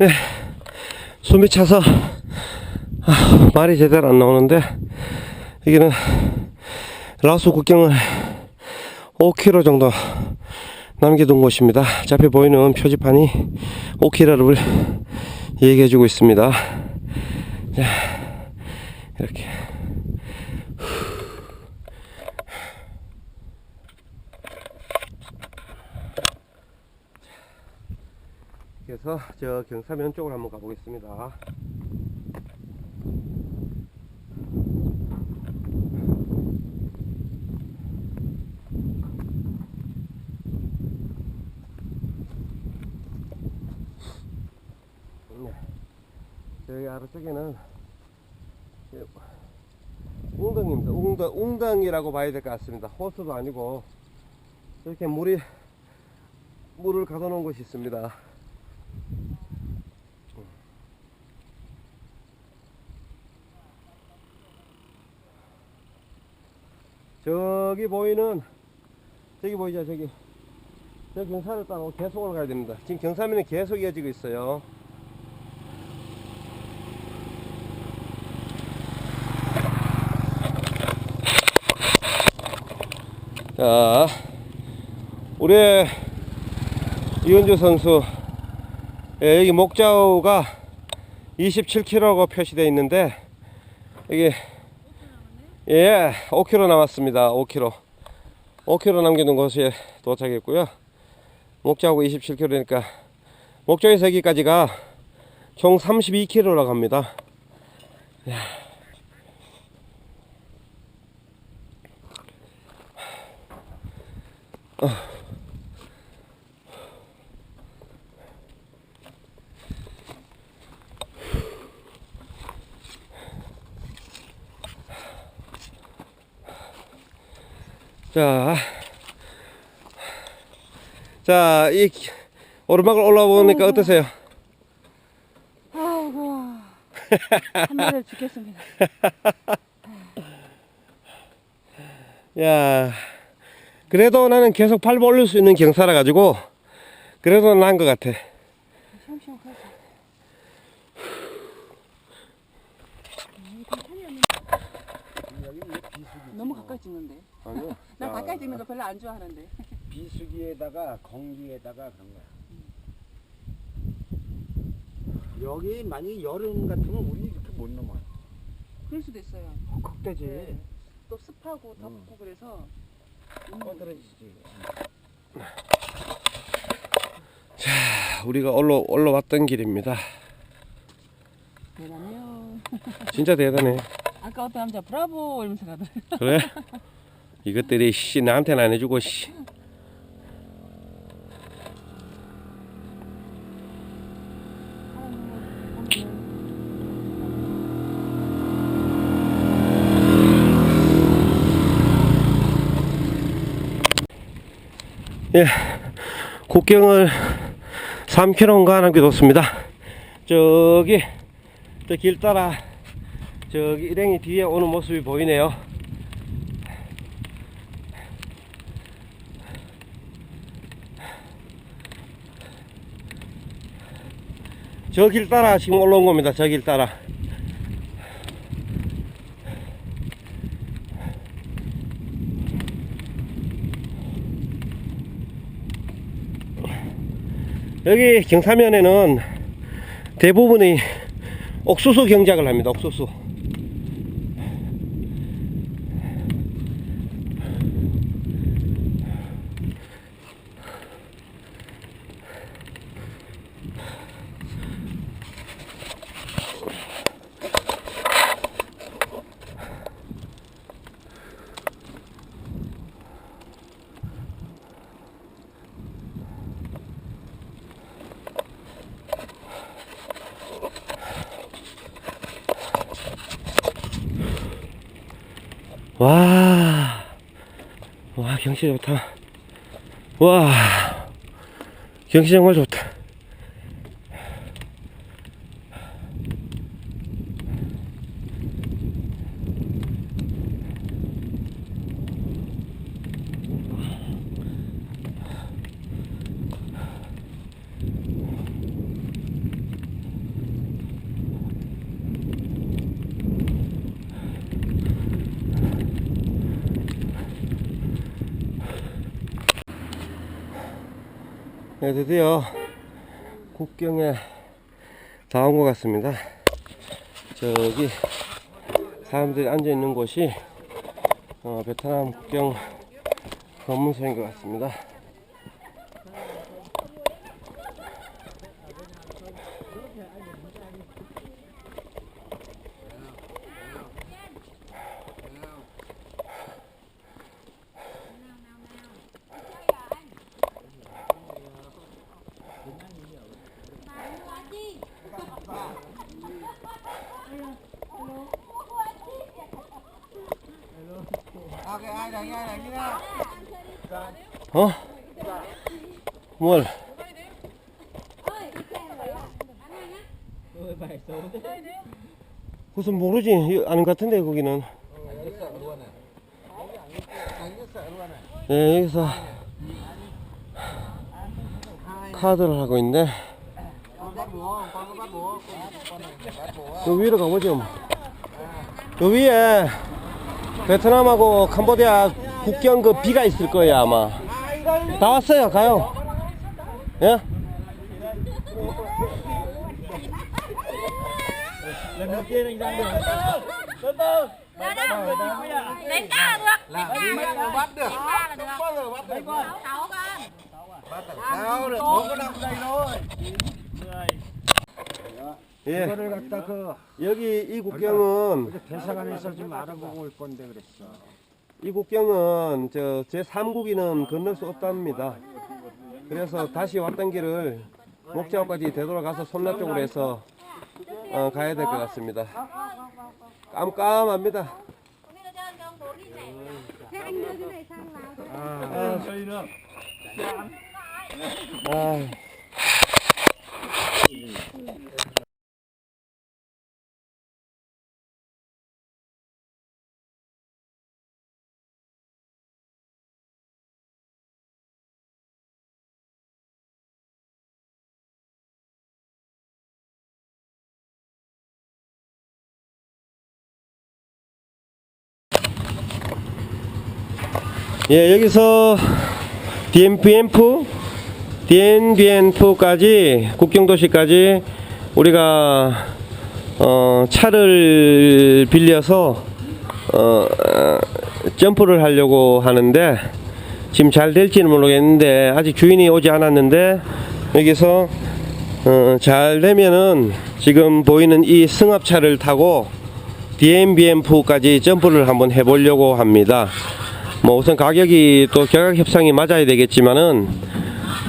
네, 숨이 차서 아, 말이 제대로 안 나오는데 여기는 라오스 국경을 5km 정도 남겨둔 곳입니다. 자, 앞에 보이는 표지판이 5km를 얘기해주고 있습니다. 자, 이렇게. 그래서 저 경사면 쪽으로 한번 가보겠습니다. 네. 저기 아래쪽에는 예, 웅덩입니다. 웅덩, 웅덩이라고 봐야 될 것 같습니다. 호수도 아니고 이렇게 물이 물을 가둬 놓은 곳이 있습니다. 저기 보이는 저기 보이죠 저기. 저 경사를 따고 계속 올라가야 됩니다. 지금 경사면이 계속 이어지고 있어요. 자 우리 이은주 선수 예, 여기 목자우가 27km라고 표시되어 있는데 여기 예, 5km 남았습니다. 5km. 5km 남겨둔 곳에 도착했고요. 목자하고 27km니까 목자에서 여기까지가 총 32km라고 합니다. 야. 어. 자, 자, 이 오르막을 올라오니까 어떠세요? 아이고 한마디로 죽겠습니다. 야, 그래도 나는 계속 밟아 올릴 수 있는 경사라 가지고 그래도 나은 것 같아. 시험시험하게. 너무 가까이 찍는데. 가까이 찍는 거 별로 안 좋아하는데. 비수기에다가 건기에다가 그런 거야. 여기 만약에 여름 같으면 우리 이렇게 못 넘어요. 그럴 수도 있어요. 헉헉대지. 네. 또 습하고 덥고 그래서 음, 꺼들어지지. 자, 우리가 올라 올라왔던 길입니다. 대단해요. 진짜 대단해. 아까 어떤 남자 브라보 이러면서 가더라고요. 그래? 이것들이 씨 나한테는 안 해주고 씨. 예, 국경을 3km인가 남겨뒀습니다. 저기 저 길 따라 저기 일행이 뒤에 오는 모습이 보이네요. 저 길 따라 지금 올라온 겁니다. 저 길 따라. 여기 경사면에는 대부분이 옥수수 경작을 합니다. 옥수수. 와, 와, 경치 좋다. 와, 경치 정말 좋다. 네, 드디어 국경에 다 온 것 같습니다. 저기 사람들이 앉아 있는 곳이 어, 베트남 국경 검문소인 것 같습니다. 어? 뭘? 무슨 모르지 이- 아는 것 같은데 거기는 네 여기서 카드를 하고 있는데 요 위로 가보죠 뭐. 요 위에 베트남하고 캄보디아 국경 그 비가 있을 거예요 아마 다 왔어요 가요 예? Đánh cá là được. Đánh cá là được được. bắt được được 예 이거를 갖다 그 여기 이 국경은 어제 대사관에서 좀 알아보고 올 건데 그랬어 이 국경은 저 제 3국인은 건널 수 없답니다. 그래서 다시 왔던 길을 목자까지 되돌아가서 som나 쪽으로 해서 어, 가야 될 것 같습니다. 깜깜합니다. 아 저희 는 아, 예, 여기서 DMPF, DNBNF까지 국경도시까지 우리가 어, 차를 빌려서 어, 어, 점프를 하려고 하는데 지금 잘 될지는 모르겠는데 아직 주인이 오지 않았는데 여기서 어, 잘 되면은 지금 보이는 이 승합차를 타고 DMBMF까지 점프를 한번 해보려고 합니다. 뭐 우선 가격이 또 경각 협상이 맞아야 되겠지만은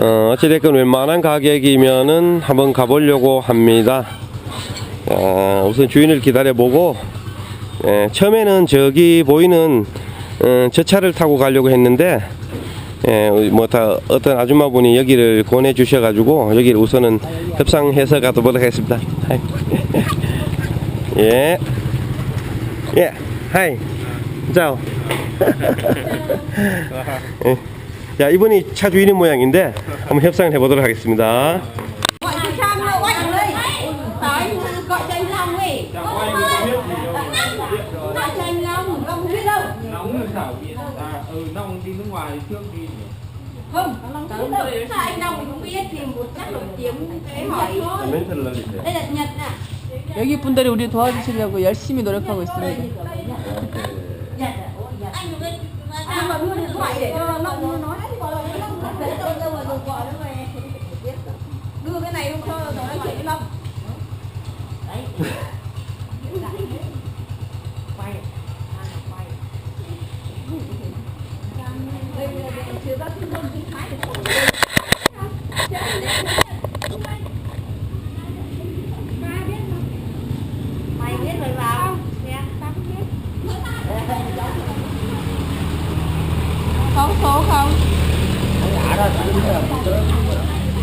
어, 어찌됐건 웬만한 가격이면은 한번 가보려고 합니다. 어, 우선 주인을 기다려보고 예, 처음에는 저기 보이는 어, 저 차를 타고 가려고 했는데 예, 뭐 다 어떤 아줌마분이 여기를 권해 주셔가지고 여기를 우선은 협상해서 가도록 하겠습니다. 예, 예, 하이, 짜오. 예. 자 이분이 차 주인의 모양인데 한번 협상을 해보도록 하겠습니다. 여기 분들이 우리 도와주시려고 열심히 노력하고 있습니다. Này không cho rồi nó gọi với Long. Đấy. Quay. À, quay. Đây là chưa bác cứ luôn đi thái được. Mày biết rồi vào. Nè, tao cũng biết. Có số không?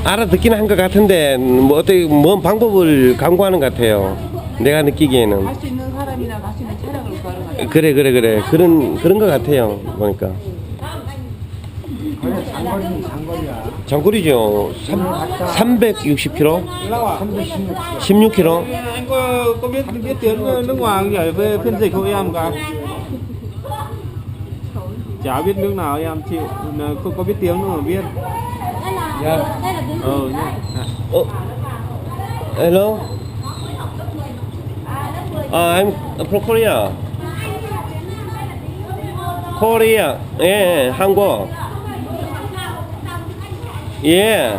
알아 듣긴 한 것 같은데 뭐 어떻게 뭔 방법을 강구하는 것 같아요. 내가 느끼기에는 갈수 있는 사람이나 갈수 있는 차량을 구하는 거 같아요. 그래 그래 그래 그런 그런 것 같아요. 보니까 그래 장거리 장거리야 장거리죠. 360km, 나와 316 16km. anh có có biết biết tiếng nước ngoài không nhỉ về phiên dịch hộ em cả chả biết nước nào em chịu không có biết tiếng đâu mà biết Yeah. tiếng Ờ, Việt đấy Oh. Hello. à lớp 10 Uh, I'm from Korea. Korea. 예, 한국. 예.